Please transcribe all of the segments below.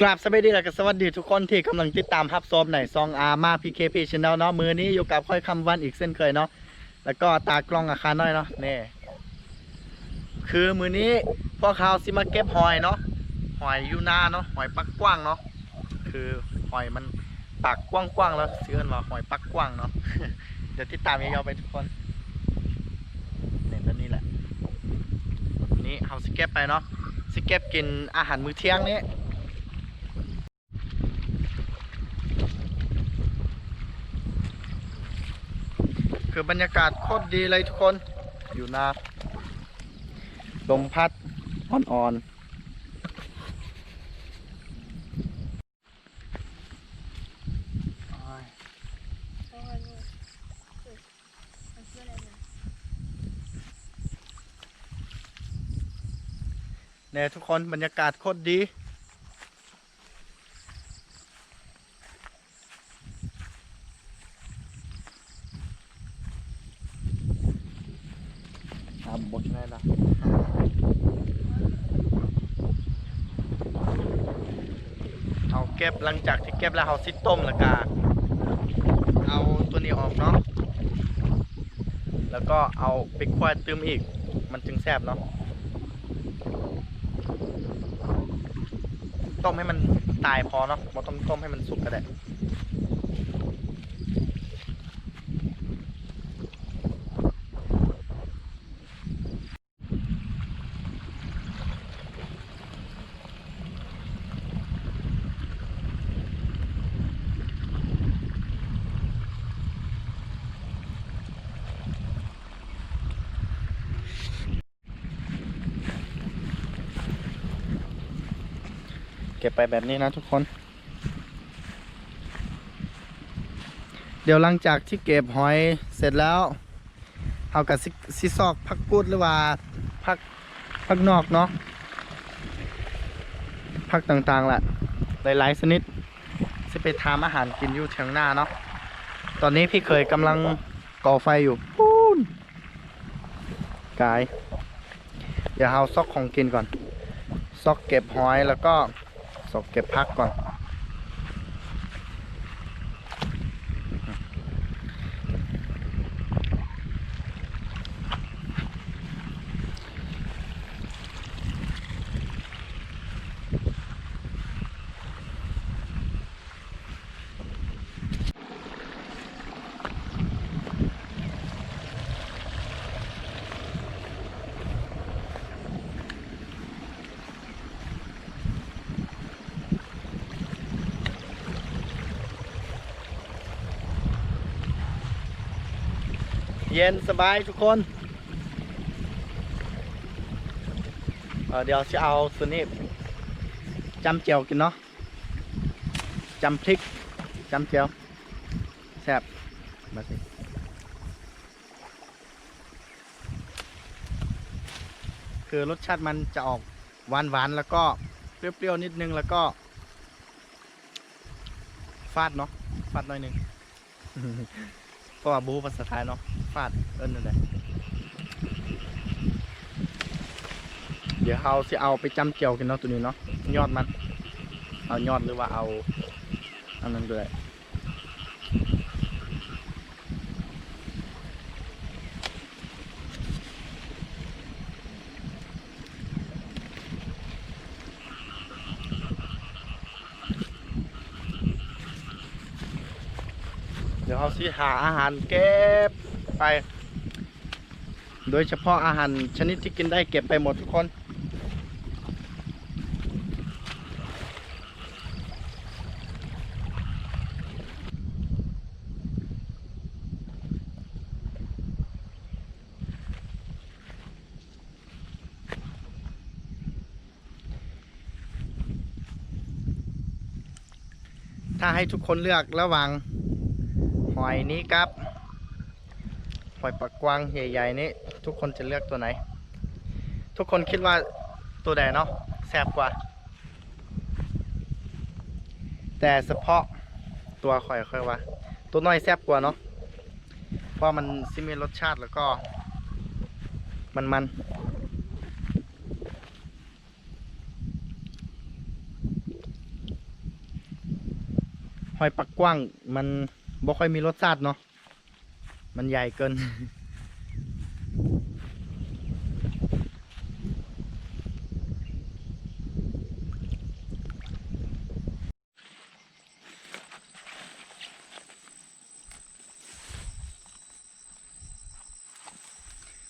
กราบสวัสดีและสวัสดีทุกคนที่กำลังติดตามรับชมในซองอามาพีเคพีชแนลเนาะมือนี้อยู่กับค่อยคำวันอีกเส้นเคยเนาะแล้วก็ตากล้องอาคารน้อยเนาะนี่คือมือนี้พวกเขาสิมาเก็บหอยเนาะหอยยูนาเนาะหอยปักกว้างเนาะคือหอยมันปากกว้างๆแล้วเสื่อนว่าหอยปักกว้างเนาะเดี๋ยวติดตามยาวๆไปทุกคนเนี่ยแล้วนี่แหละนี่เขาสเก็บไปเนาะสเก็บกินอาหารมื้อเที่ยงนี้ คือบรรยากาศโคตรดีเลยทุกคน อยู่นาลมพัดอ่อนๆเนี่ยทุกคนบรรยากาศโคตรดี ครับบดง่ายละเอาเก็ บหลังจากที่เก็บแล้วเอาซิต้มแล้วก็เอาตัวนี้ออกเนาะแล้วก็เอาไปควายตืมอีก มันจึงแซ่บเนาะต้มให้มันตายพอเนาะไม่ต้องต้มให้มันสุกก็ได้ ก็บไปแบบนี้นะทุกคน เดี๋ยวหลังจากที่เก็บหอยเสร็จแล้วเอากับซิซิซอกพักกูดหรือว่าพักพักนอกเนาะพักต่างๆแหละหลายๆชนิดจะไปทำอาหารกินอยู่เทียงหน้าเนาะตอนนี้พี่เคยกำลังก่อไฟอยู่ปูนกาย เดี๋ยวเอาซอกของกินก่อน ซอกเก็บหอยแล้วก็ ซอกเก็บพักก่อน เย็นสบายทุกคนเเดี๋ยวจะเอาส่วนนี้จำเจียวกินเนาะจำพริกจำเจียวแซ่บมาสิคือรสชาติมันจะออกหวานหวานๆแล้วก็เปรี้ยวๆนิดนึงแล้วก็ ฟาดเนาะฟาดหน่อยนึง ราะว่าบูภาษาไทยเนาะฟาดเอิ้นนั่นแหละเดี๋ยวเราสิเอาไปจำเจียวกันเนาะตัวนี้เนาะยอดมัน เอายอดหรือว่าเอาอันนั้นด้ ดี๋ยวเราสิหาอาหารเก็บไป โดยเฉพาะอาหารชนิดที่กินได้เก็บไปหมดทุกคนถ้าให้ทุกคนเลือกระหว่าง อยนี้กับหอยปักกวางใหญ่ๆนี้ทุกคนจะเลือกตัวไหน ทุกคนคิดว่าตัวใดเนาะแซ่บกว่า แต่เฉพาะตัวข่อยค่อยว่า ตัวน้อยแซ่บกว่าเนาะเพราะมันซิมีรสชาติแล้วก็ มันมันหอยปักกว้างมัน บ่ค่อยมีรสชาติเนาะ มันใหญ่เกิน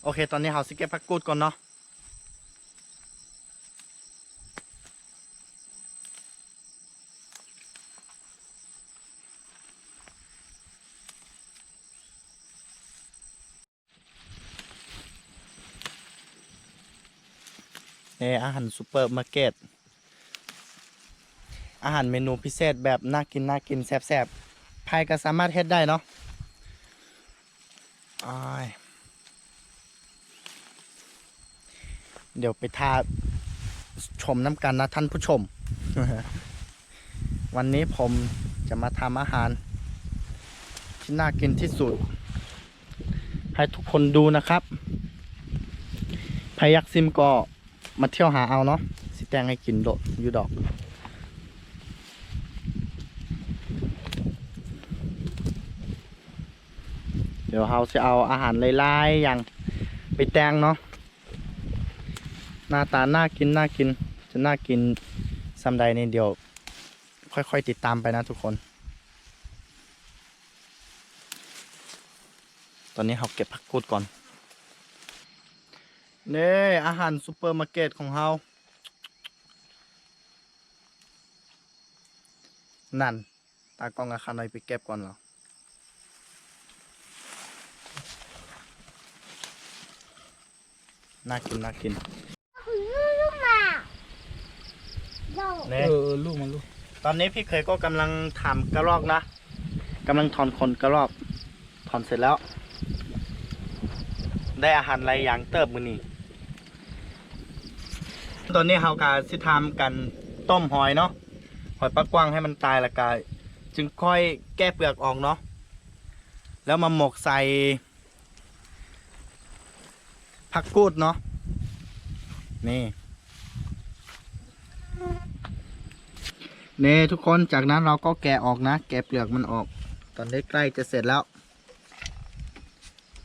โอเค ตอนนี้เราสิเก็บผักกูดก่อนเนาะ นี่อาหารซูเปอร์มาร์เก็ตอาหารเมนูพิเศษแบบน่ากินน่ากินแซ่บๆภายก็สามารถเฮ็ดได้เนาะอ้ายเดี๋ยวไปทาชมน้ำกันนะท่านผู้ชม วันนี้ผมจะมาทำอาหาร ที่น่ากินที่สุด ให้ทุกคนดูนะครับใครอยากซิมก็ มาเที่ยวหาเอาเนาะสิแตงให้กินโดดอยู่ดอกเดี๋ยวเราจะเอาอาหารไล่ๆอย่างไปแตงเนาะหน้าตาน่ากินน่ากินจะน่ากินซัมใดนี่เดี๋ยว ค่อยๆติดตามไปนะทุกคน ตอนนี้เราเก็บผักกูดก่อน นี่อาหารซูเปอร์มาร์เก็ตของเรานั่น ตากล้องอาคารหน่อยไปเก็บก่อนเหรอน่ากินน่ากินลูกมาโดเน่เออเออลูกมันลูกตอนนี้พี่เคยก็กำลังทำกระรอกนะกำลังถอนขนกระรอกถอนเสร็จแล้ว ได้อาหารหลายอย่างเติบมือนี่ ตอนนี้เฮากาสิทำกันต้มหอยเนาะหอยปักกว้างให้มันตายละกายจึงค่อยแก้เปลือกออกเนาะแล้วมาหมกใส่ผักกูดเนาะนี่นี่ทุกคนจากนั้นเราก็แกะออกนะ แกะเปลือกมันออก ตอนนี้ใกล้จะเสร็จแล้ว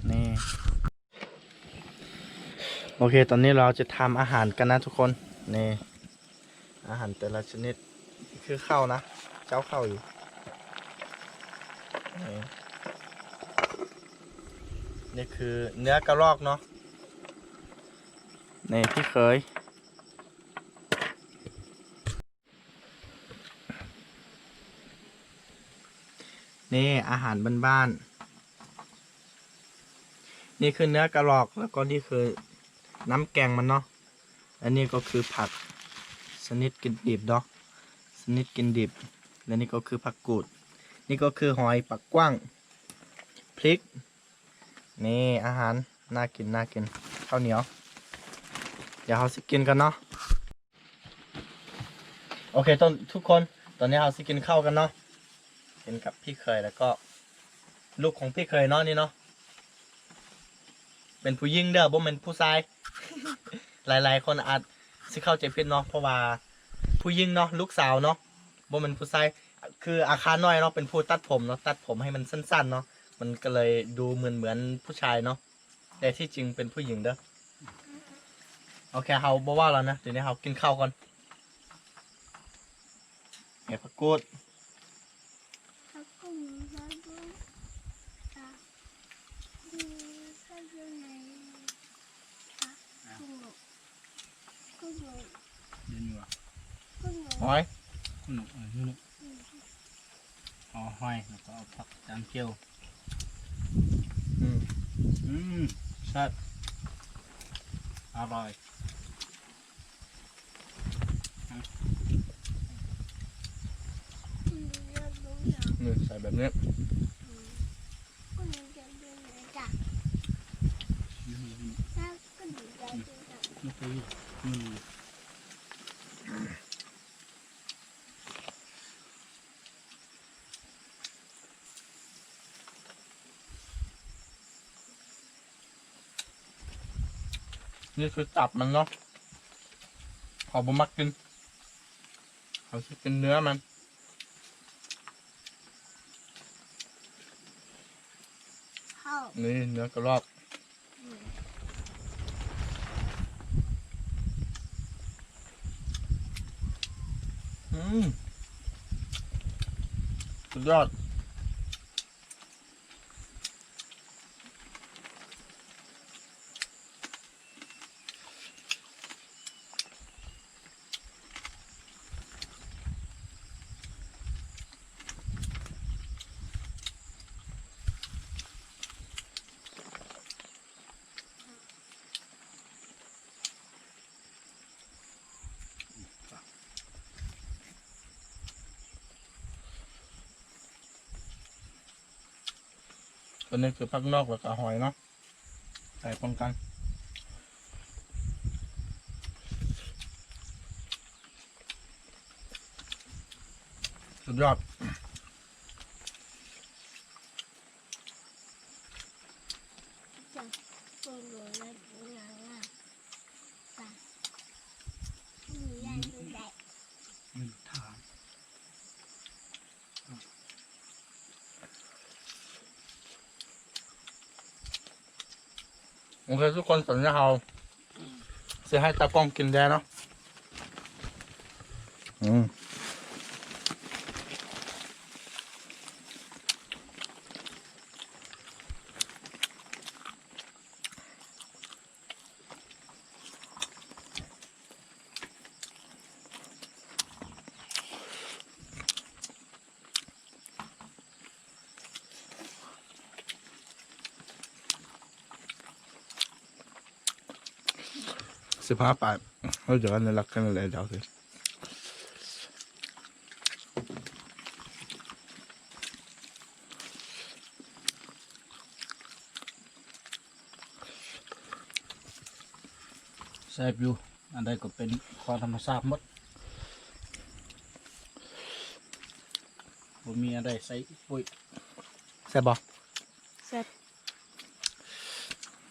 นี่ โอเค ตอนนี้เราจะทำอาหารกันนะทุกคน นี่ อาหารแต่ละชนิด คือข้าวนะ เจ้าข้าวอยู่นี่นี่คือเนื้อกระรอกเนาะ นี่พี่เคย นี่อาหารบ้านๆ นี่คือเนื้อกระรอกแล้วก็นี่คือ น้ำแกงมันเนาะ อันนี้ก็คือผักชนิดกินดิบเนาะชนิดกินดิบ และนี่ก็คือผักกูด นี่ก็คือหอยปักกว้าง พริก นี่อาหารน่ากินน่ากินข้าวเหนียว เดี๋ยวเราสิกินกันเนาะ โอเคตอนทุกคน ตอนนี้เราสิกินข้าวกันเนาะเป็นกับพี่เคยแล้วก็ ลูกของพี่เคยเนาะนี่เนาะ เป็นผู้หญิงเด้อบ่เป็นผู้ชาย หลาย ๆ คนอาจสิเข้าใจผิดเนาะเพราะว่าผู้หญิงเนาะลูกสาวเนาะบ่เป็นผู้ชายคืออาคารน้อยเนาะเป็นผู้ตัดผมเนาะตัดผมให้มันสั้นๆเนาะมันก็เลยดูเหมือนเหมือนผู้ชายเนาะแต่ที่จริงเป็นผู้หญิงเด้อโอเคเฮาบ่ว่าแล้วนะเดี๋ยวนี้เฮากินข้าวก่อนเฮ้ยพักกูด เขาก็มีมาด้วยตาดีก็อยู่ในตาคุณหนู คุณหนูเดี๋ยวนี้ว่ะคุณหนูหอยคุณหนูเออคุณหนูเอาห้อยแล้วก็เอาผักจานเกียวอืมอืมแซ่บอร่อยคุณหนูจะดูหนังนี่ใส่แบบนี้ มันไปอืมนี่คือจับมันเนาะเขาบ่มักกิน เขาจะกินเนื้อมัน นี่เนื้อกระรอก สุดยอด ตัวนี้คือพักนอกแล้วก็หอยเนาะใส่ปนกันสุดยอดจะโปรโลและดูหนังอะป่ะมีอะไรดูได้ อืมถาม โอเคทุกคนสัญญาเราจะให้ตากล้องกินแดเนาะอืม สิบห้าบาทเราเดี๋ยวกันรักกันเลยเดี๋ยวสิแซ่บอยู่อันใดก็เป็นของธรรมชาติหมดบ่มีอะไรใส่ปุ๋ยแซ่บบอกเสร็จ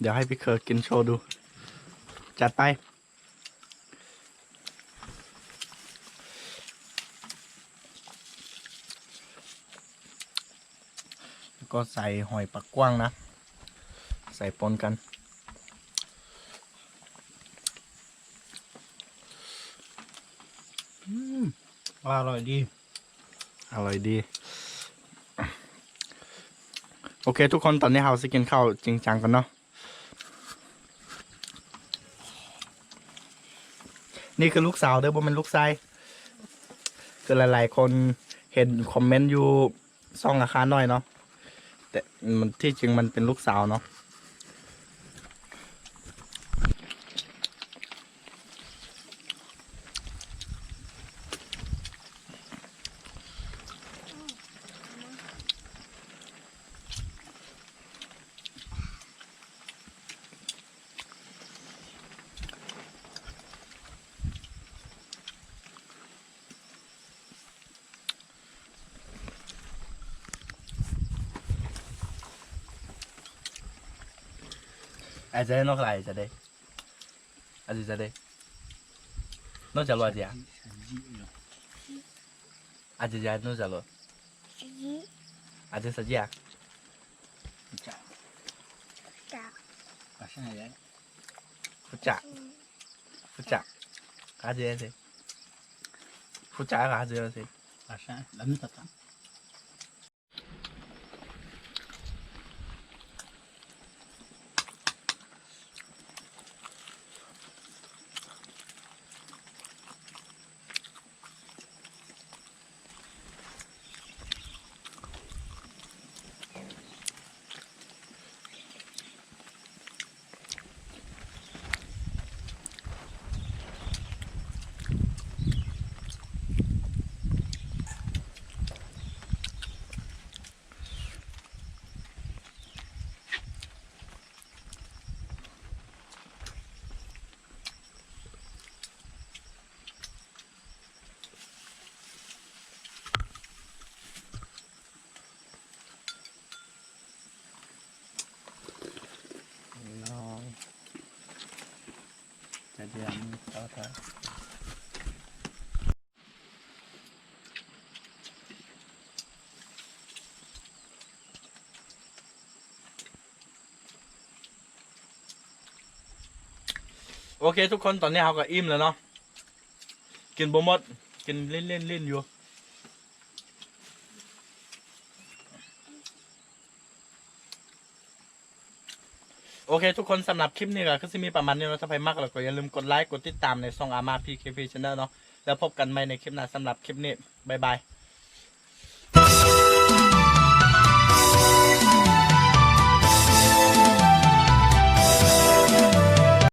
เดี๋ยวให้พี่เคอร์กินโชว์ดู จัดไป แล้ว ก็ใส่หอยปักกว้างนะ ใส่ปนกัน อืมว่าอร่อยดี อร่อยดี โอเค ทุกคนตอนนี้เราจะกินข้าวจริงจังกันเนาะนี่คือลูกสาวเด้อบ่เป็นลูกชายคือหลาย ๆ คนเห็นคอมเมนต์อยู่ซ่องราคาน้อยเนาะ แต่มันที่จริงมันเป็นลูกสาวเนาะ อาจจะได้นอกไรจะได้อาจจะได้นอกจ যে আমি কথা โอเค ทุกคนตอนนี้เราก็อิ่มแล้วเนาะกินบ่หมดกินเล่นเล่นเล่นอยู่ เคทุกคนสำหรับคลิปนี้ก็คือสิมีประมาณนี้เนาะถ้าใครมากแล้วก็อย่าลืมกดไลค์กดติดตามในช่องอามาพีเคพีชแนลเนาะแล้วพบกันใหม่ในคลิปหน้าสำหรับคลิปนี้บ๊ายบาย